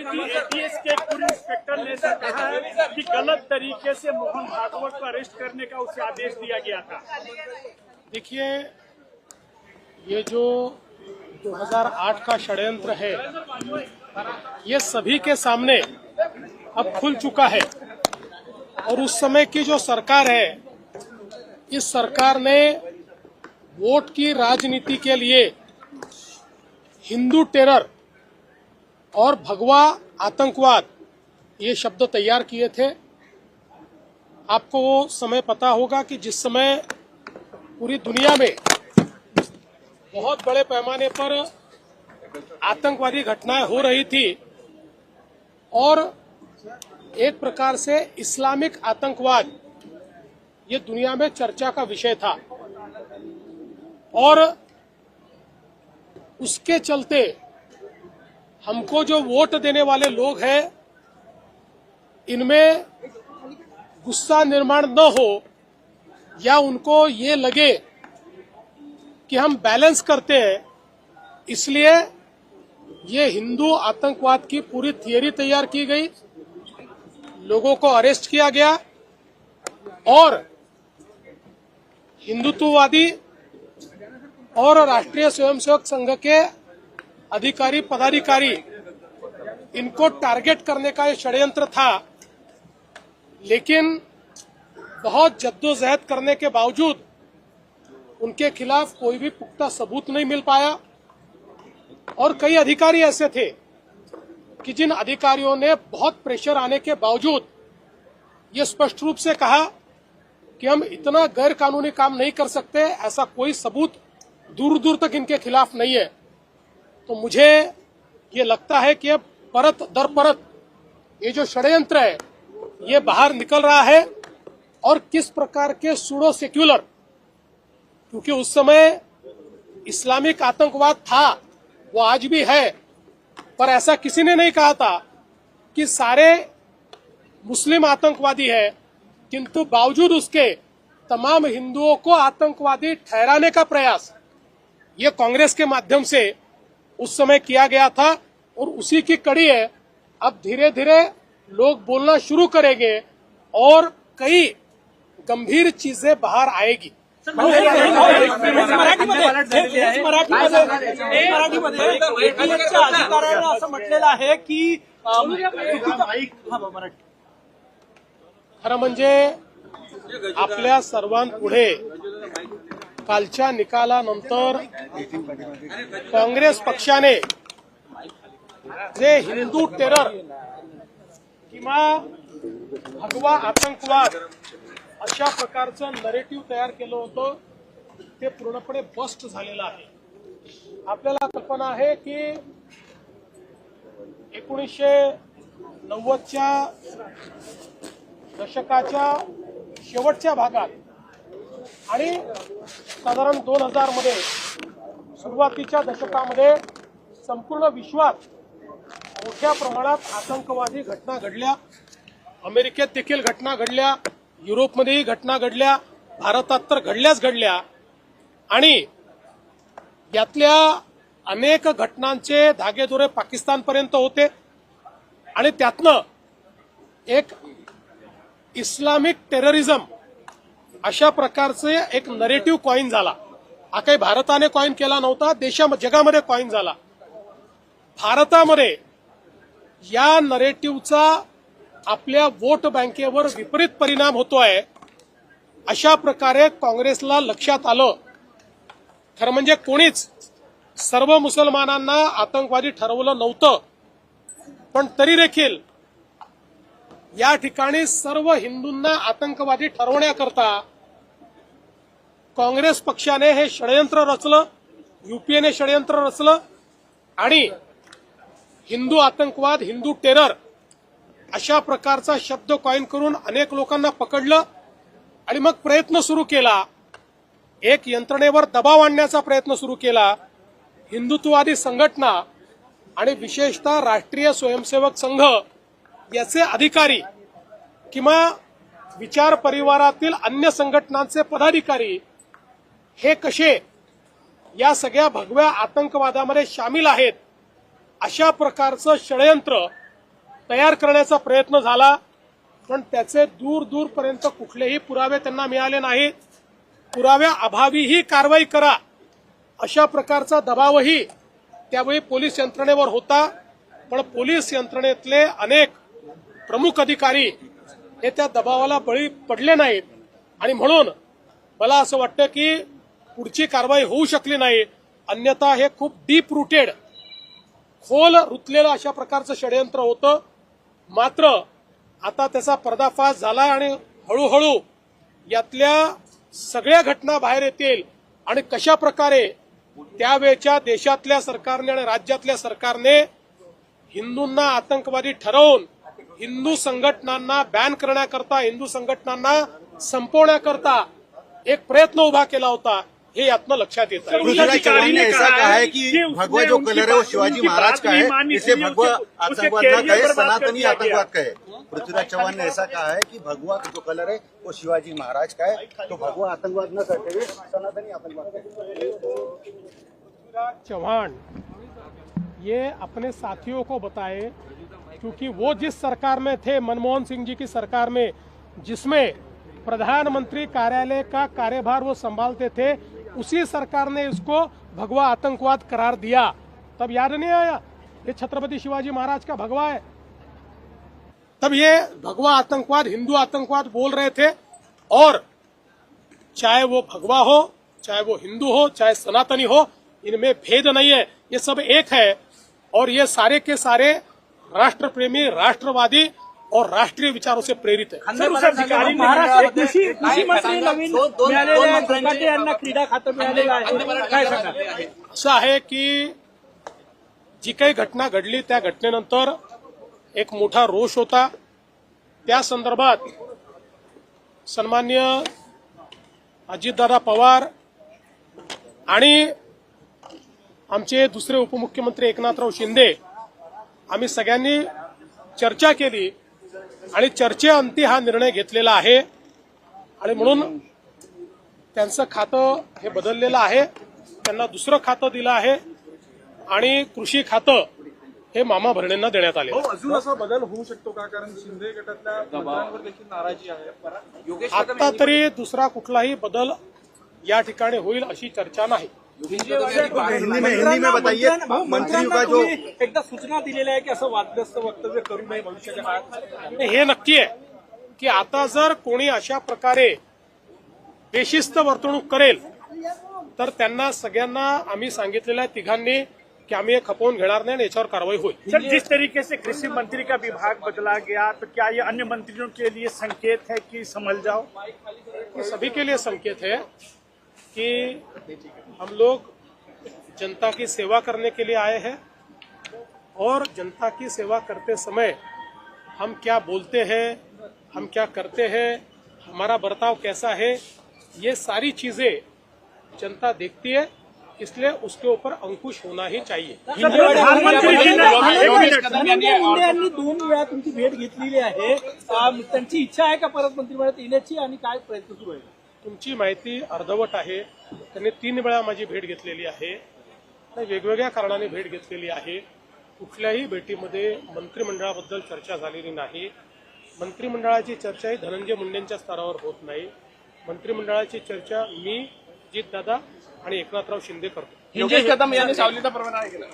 ATS के पूर्व inspector ने ऐसा कहा है कि गलत तरीके से मोहन भागवत को अरेस्ट करने का उसे आदेश दिया गया था। देखिए ये जो 2008 का षड्यंत्र है ये सभी के सामने अब खुल चुका है। और उस समय की जो सरकार है इस सरकार ने वोट की राजनीति के लिए हिंदू टेरर और भगवा आतंकवाद, ये शब्द तैयार किए थे। आपको वो समय पता होगा कि जिस समय पूरी दुनिया में बहुत बड़े पैमाने पर आतंकवादी घटनाएँ हो रही थी और एक प्रकार से इस्लामिक आतंकवाद, ये दुनिया में चर्चा का विषय था। और उसके चलते हमको जो वोट देने वाले लोग हैं, इनमें गुस्सा निर्माण न हो या उनको ये लगे कि हम बैलेंस करते हैं, इसलिए ये हिंदू आतंकवाद की पूरी थियरी तैयार की गई, लोगों को अरेस्ट किया गया और हिंदुत्ववादी और राष्ट्रीय स्वयंसेवक संघ के अधिकारी, पदाधिकारी, इनको टारगेट करने का ये षड्यंत्र था, लेकिन बहुत जद्दोजहद करने के बावजूद उनके खिलाफ कोई भी पुख्ता सबूत नहीं मिल पाया। और कई अधिकारी ऐसे थे कि जिन अधिकारियों ने बहुत प्रेशर आने के बावजूद ये स्पष्ट रूप से कहा कि हम इतना गैर कानूनी काम नहीं कर सकते, ऐसा कोई सबूत दूर दूर तक इनके खिलाफ नहीं है। तो मुझे ये लगता है कि अब परत दर परत, ये जो षड्यंत्र है, ये बाहर निकल रहा है और किस प्रकार के सूडो सेक्युलर क्योंकि उस समय इस्लामिक आतंकवाद था, वो आज भी है, पर ऐसा किसी ने नहीं कहा था कि सारे मुस्लिम आतंकवादी है, किंतु बावजूद उसके तमाम हिंदुओं को आतंकवादी ठहराने का प्रयास, ये कांग्रेस के माध्यम से उस समय किया गया था और उसी की कड़ी है अब धीरे धीरे लोग बोलना शुरू करेंगे और कई गंभीर चीज़ें बाहर आएगी असं म्हटलेलं आहे की हा, खरं म्हणजे आपल्या सर्वांपुढे कालच्या निकालानंतर काँग्रेस पक्षाने जे हिंदू टेरर किंवा भगवा आतंकवाद अशा प्रकारचं नरेटिव्ह तयार केलं होतं ते पूर्णपणे बस्ट झालेलं आहे. आपल्याला कल्पना आहे की एकोणीसशे नव्वदच्या दशकाच्या शेवटच्या भागात आणि साधारण दोन हजारमध्ये सुरुवातीच्या दशकामध्ये संपूर्ण विश्वात मोठ्या प्रमाणात आतंकवादी घटना घडल्या. अमेरिकेत देखील घटना घडल्या. युरोपमध्येही घटना घडल्या. भारतात तर घडल्याच घडल्या. आणि यातल्या अनेक घटनांचे धागेदोरे पाकिस्तानपर्यंत होते. आणि त्यातनं एक इस्लामिक टेररिझम अशा प्रकारचे एक नरेटिव्ह कॉईन झाला. हा काही भारताने कॉईन केला नव्हता देशा जगामध्ये कॉईन झाला. भारतामध्ये या नरेटिव्हचा आपल्या वोट बँकेवर विपरीत परिणाम होतोय अशा प्रकारे काँग्रेसला लक्षात आलं. खरं म्हणजे कोणीच सर्व मुसलमानांना आतंकवादी ठरवलं नव्हतं. पण तरी देखील या ठिकाणी सर्व हिंदूंना आतंकवादी ठरवण्याकरता काँग्रेस पक्षाने हे षडयंत्र रचलं युपीएने षडयंत्र रचलं आणि हिंदू आतंकवाद हिंदू टेरर अशा प्रकारचा शब्द कॉईन करून अनेक लोकांना पकडलं आणि मग प्रयत्न सुरू केला. एक यंत्रणेवर दबाव आणण्याचा प्रयत्न सुरू केला. हिंदुत्ववादी संघटना आणि विशेषतः राष्ट्रीय स्वयंसेवक संघ याचे अधिकारी किंवा विचार परिवारातील अन्य संघटनांचे पदाधिकारी हे कसे या सगळ्या भगव्या आतंकवादामध्ये सामील आहेत अशा प्रकारचं षडयंत्र तयार करण्याचा प्रयत्न झाला. पण त्याचे दूर दूरपर्यंत कुठलेही पुरावे त्यांना मिळाले नाहीत पुराव्या अभावी ही कारवाई करा. अशा प्रकारचा दबावही त्यावेळी पोलीस यंत्रणेवर होता. पण पोलीस यंत्रणेतले अनेक प्रमुख अधिकारी हे त्या दबावाला बळी पडले नाहीत. आणि म्हणून मला असं वाटतं की पुढची कारवाई होऊ शकली नाही. अन्यथा हे खूप डीप रुटेड खोल रुतलेलं अशा प्रकारचं षडयंत्र होतं. मात्र आता त्याचा पर्दाफाश झाला आणि हळूहळू यातल्या सगळ्या घटना बाहेर येतील. आणि कशा प्रकारे त्यावेळच्या देशातल्या सरकारने आणि राज्यातल्या सरकारने हिंदूंना आतंकवादी ठरवून हिंदू संघटनांना बॅन करण्याकरता हिंदू संघटनांना संपवण्याकरता एक प्रयत्न उभा केला होता हे यातनं लक्षात येतं पृथ्वीराज चौहान ने ऐसा कहा है कि भगवा जो कलर है वो शिवाजी महाराज का है इसलिए भगवा आतंकवाद ना कहे सनातनी आतंकवाद कहे। पृथ्वीराज चौहान ने ऐसा कहा है कि भगवा जो कलर है वो शिवाजी महाराज का है तो भगवा आतंकवाद न करते हुए सनातनी आतंकवाद कहे। चौहान ये अपने साथियों को बताए क्योंकि वो जिस सरकार में थे, मनमोहन सिंह जी की सरकार में, जिसमें प्रधानमंत्री कार्यालय का कार्यभार वो संभालते थे, उसी सरकार ने इसको भगवा आतंकवाद करार दिया। तब याद नहीं आया? ये छत्रपति शिवाजी महाराज का भगवा है। तब ये भगवा आतंकवाद, हिंदू आतंकवाद बोल रहे थे, और चाहे वो भगवा हो, चाहे वो हिंदू हो, चाहे सनातनी हो, इनमें भेद नहीं है। ये सब एक है, और ये सारे के सारे राष्ट्र प्रेमी राष्ट्रवादी और राष्ट्रीय विचारों से प्रेरित है। असं आहे की जी काही घटना घडली त्या घटनेनंतर एक मोठा रोष होता. त्या संदर्भात सन्मान्य अजितदादा पवार आणि आमचे दुसरे उपमुख्यमंत्री एकनाथराव शिंदे आम्ही सगळ्यांनी चर्चा केली आणि चर्चेअंती हा निर्णय घेतलेला आहे. आणि म्हणून त्यांचं खातं हे बदललेलं आहे. त्यांना दुसरं खातं दिलं आहे. आणि कृषी खातं हे मामा भरणेंना देण्यात आले. हो अजून असा बदल होऊ शकतो का? कारण शिंदे गटातल्या मंत्र्यांवर देखील नाराजी आहे. आता तरी दुसरा कुठलाही बदल या ठिकाणी होईल अशी चर्चा नाही. हिंदी में हिंदी में बताइए। मंत्र्यांना- का जो तुम्ही एकदा सूचना दिलेल्या आहे की असं वादग्रस्त वक्तव्य करू नये भविष्याच्या काळात हे नक्की आहे की आता जर कोणी अशा प्रकारे बेशिस्त वर्तणूक करेल तर त्यांना सगळ्यांना आम्ही सांगितलेलं आहे तिघांनी की आम्ही हे खपवून घेणार नाही आणि याच्यावर कारवाई होईल. सर जिस तरीके से कृषि मंत्री का विभाग बदला गया तो क्या ये अन्य मंत्रियों के लिए संकेत है कि संभल जाओ? ये सभी के लिए संकेत है। कि हम लोग जनता की सेवा करने के लिए आए हैं और जनता की सेवा करते समय हम क्या बोलते हैं हम क्या करते हैं हमारा बर्ताव कैसा है ये सारी चीज़ें जनता देखती है इसलिए उसके ऊपर अंकुश होना ही चाहिए यांनी दोन वेळा तुमची भेट घेतलेली आहे अं, त्यांची इच्छा आहे का परत मंत्रिमंडळात येण्याची आणि काय प्रयत्न सुरू आहे तुमची माहिती अर्धवट आहे. त्यांनी तीन वेळा माझी भेट घेतलेली आहे. आणि वेगवेगळ्या कारणाने भेट घेतलेली आहे. कुठल्याही भेटीमध्ये मंत्रिमंडळाबद्दल चर्चा झालेली नाही. मंत्रिमंडळाची चर्चा ही धनंजय मुंडेंच्या स्तरावर होत नाही. मंत्रिमंडळाची चर्चा मी जितदादा आणि एकनाथराव शिंदे करतो. योगेश कदम यांनी सावलीचा परवाना केला